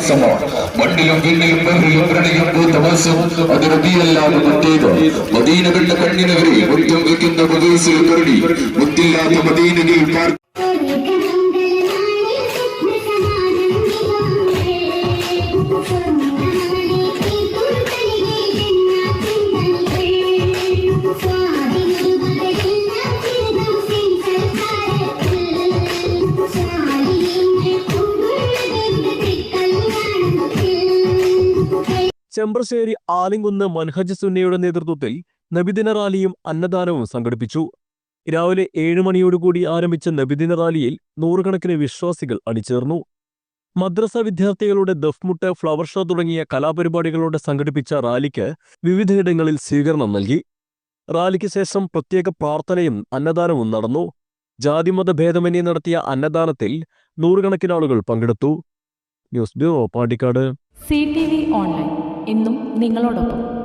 മണ്ണിലും വിണ്ണിലും ബഹ്റിലും പ്രണയം പൂത്ത മാസം അത് റബിയല്ലാതെ മറ്റേത്. മദീനകളുടെ കണ്ണിനവരെ മുറ്റം വയ്ക്കുന്ന പ്രദേശിൽ കരുടി മുത്തില്ലാത്ത മദീനയിൽ ചെമ്പ്രശ്ശേരി ആലിംകുന്ന് മൻഹജ് സുന്നയുടെ നേതൃത്വത്തിൽ നബിദിന റാലിയും അന്നദാനവും സംഘടിപ്പിച്ചു. രാവിലെ ഏഴ് മണിയോടുകൂടി ആരംഭിച്ച നബിദിന റാലിയിൽ നൂറുകണക്കിന് വിശ്വാസികൾ അണിചേർന്നു. മദ്രസ വിദ്യാർത്ഥികളുടെ ദഫ്മുട്ട് ഫ്ലവർ ഷോ തുടങ്ങിയ കലാപരിപാടികളോടെ സംഘടിപ്പിച്ച റാലിക്ക് വിവിധയിടങ്ങളിൽ സ്വീകരണം നൽകി. റാലിക്ക് ശേഷം പ്രത്യേക പ്രാർത്ഥനയും അന്നദാനവും നടന്നു. ജാതിമത ഭേദമന്യേ നടത്തിയ അന്നദാനത്തിൽ നൂറുകണക്കിനാളുകൾ പങ്കെടുത്തു. News bureau Pandikkad. C T V online. എന്നും നിങ്ങളോടൊപ്പം.